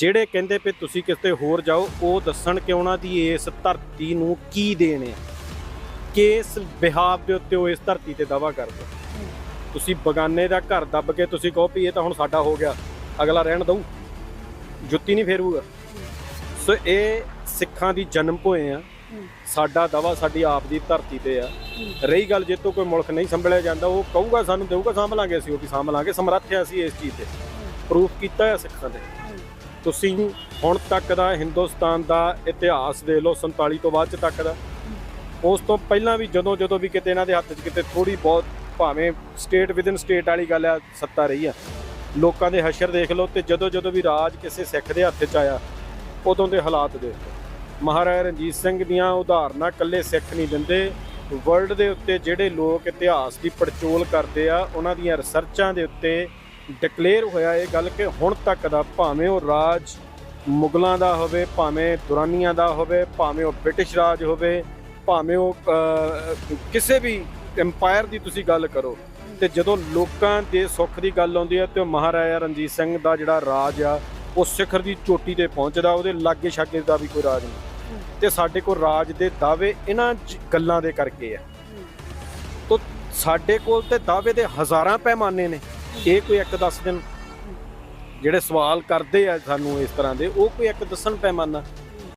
ਜਿਹੜੇ ਕਹਿੰਦੇ ਪਏ ਤੁਸੀਂ ਕਿਤੇ ਹੋਰ ਜਾਓ, ਉਹ ਦੱਸਣ ਕਿ ਉਹਨਾਂ ਦੀ ਇਸ ਧਰਤੀ ਨੂੰ ਕੀ ਦੇਣ ਹੈ? ਕਿਸ ਬਿਹਾਵ ਦੇ ਉੱਤੇ ਉਹ ਇਸ ਧਰਤੀ ਤੇ ਦਾਵਾ ਕਰਦੇ ਤੁਸੀਂ ਬਗਾਨੇ ਦਾ ਘਰ ਦੱਬ ਕੇ ਤੁਸੀਂ ਕਹੋ ਵੀ ਇਹ ਤਾਂ ਹੁਣ ਸਾਡਾ ਹੋ ਗਿਆ, ਅਗਲਾ ਰਹਿਣ ਦਊ। ਜੁੱਤੀ ਨਹੀਂ ਫੇਰੂਗਾ। ਸੋ ਇਹ ਸਿੱਖਾਂ ਦੀ ਜਨਮ ਭੋਏ ਆ। ਸਾਡਾ ਦਵਾ ਸਾਡੀ ਆਪ ਦੀ ਧਰਤੀ ਤੇ ਆ। ਰਹੀ ਗੱਲ ਜੇ ਤੋਂ ਕੋਈ ਮੁਲਕ ਨਹੀਂ ਸੰਭਲਿਆ ਜਾਂਦਾ, ਉਹ ਕਹੂਗਾ ਸਾਨੂੰ, ਦੇਊਗਾ, ਸਾਂਭ ਲਾਂਗੇ ਅਸੀਂ, ਉਹ ਵੀ ਸਾਂਭ ਲਾਂਗੇ। ਸਮਰੱਥ ਆ ਅਸੀਂ ਇਸ ਚੀਜ਼ ਤੇ। ਪ੍ਰੂਫ ਕੀਤਾ ਹੈ ਸਿੱਖਾਂ ਦੇ ਤੁਸੀਂ ਹੁਣ ਤੱਕ ਦਾ ਹਿੰਦੁਸਤਾਨ ਦਾ ਇਤਿਹਾਸ ਦੇ ਲਓ 47 ਤੋਂ ਬਾਅਦ ਚ ਤੱਕ ਦਾ। ਉਸ ਤੋਂ ਪਹਿਲਾਂ ਵੀ ਜਦੋਂ ਜਦੋਂ ਵੀ ਕਿਤੇ ਇਹਨਾਂ ਦੇ ਹੱਥ 'ਚ ਕਿਤੇ ਥੋੜੀ ਬਹੁਤ ਭਾਵੇਂ ਸਟੇਟ ਵਿਦਨ ਸਟੇਟ ਵਾਲੀ ਗੱਲ ਆ, ਸੱਤਾ ਰਹੀ ਆ। ਲੋਕਾਂ ਦੇ ਹਸ਼ਰ ਦੇਖ ਲਓ ਤੇ ਜਦੋਂ ਜਦੋਂ ਵੀ ਰਾਜ ਕਿਸੇ ਸਿੱਖ ਦੇ ਹੱਥ 'ਚ ਆਇਆ, ਉਦੋਂ ਦੇ ਹਾਲਾਤ ਦੇਖ ਲਓ। ਮਹਾਰਾਜਾ ਰਣਜੀਤ ਸਿੰਘ ਦੀਆਂ ਉਦਾਹਰਨਾਂ ਇਕੱਲੇ ਸਿੱਖ ਨਹੀਂ ਦਿੰਦੇ। ਵਰਲਡ ਦੇ ਉੱਤੇ ਜਿਹੜੇ ਲੋਕ ਇਤਿਹਾਸ ਦੀ ਪੜਚੋਲ ਕਰਦੇ ਆ, ਉਹਨਾਂ ਦੀਆਂ ਰਿਸਰਚਾਂ ਦੇ ਉੱਤੇ ਡਿਕਲੇਅਰ ਹੋਇਆ ਇਹ ਗੱਲ ਕਿ ਹੁਣ ਤੱਕ ਦਾ ਭਾਵੇਂ ਉਹ ਰਾਜ ਮੁਗਲਾਂ ਦਾ ਹੋਵੇ, ਭਾਵੇਂ ਦੁਰਾਨੀਆਂ ਦਾ ਹੋਵੇ, ਭਾਵੇਂ ਉਹ ਬ੍ਰਿਟਿਸ਼ ਰਾਜ ਹੋਵੇ, ਭਾਵੇਂ ਉਹ ਕਿਸੇ ਵੀ ਐਮਪਾਇਰ ਦੀ ਤੁਸੀਂ ਗੱਲ ਕਰੋ, ਤੇ ਜਦੋਂ ਲੋਕਾਂ ਦੇ ਸੁੱਖ ਦੀ ਗੱਲ ਆਉਂਦੀ ਹੈ ਤੇ ਮਹਾਰਾਜਾ ਰਣਜੀਤ ਸਿੰਘ ਦਾ ਜਿਹੜਾ ਰਾਜ ਆ, ਉਹ ਸਿਖਰ ਦੀ ਚੋਟੀ ਤੇ ਪਹੁੰਚਦਾ, ਉਹਦੇ ਲਾਗੇ ਛਾਗੇ ਦਾ ਵੀ ਕੋਈ ਰਾਜ ਨਹੀਂ। ਤੇ ਸਾਡੇ ਕੋਲ ਰਾਜ ਦੇ ਦਾਅਵੇ ਇਹਨਾਂ ਚ- ਗੱਲਾਂ ਦੇ ਕਰਕੇ ਆ। ਤੋ ਸਾਡੇ ਕੋਲ ਤੇ ਦਾਅਵੇ ਦੇ ਹਜ਼ਾਰਾਂ ਪੈਮਾਨੇ ਨੇ। ਇਹ ਕੋਈ ਇੱਕ ਦੱਸ ਦਿਨ ਜਿਹੜੇ ਸਵਾਲ ਕਰਦੇ ਆ ਸਾਨੂੰ ਇਸ ਤਰ੍ਹਾਂ ਦੇ, ਉਹ ਕੋਈ ਇੱਕ ਦੱਸਣ ਪੈਮਾਨਾ।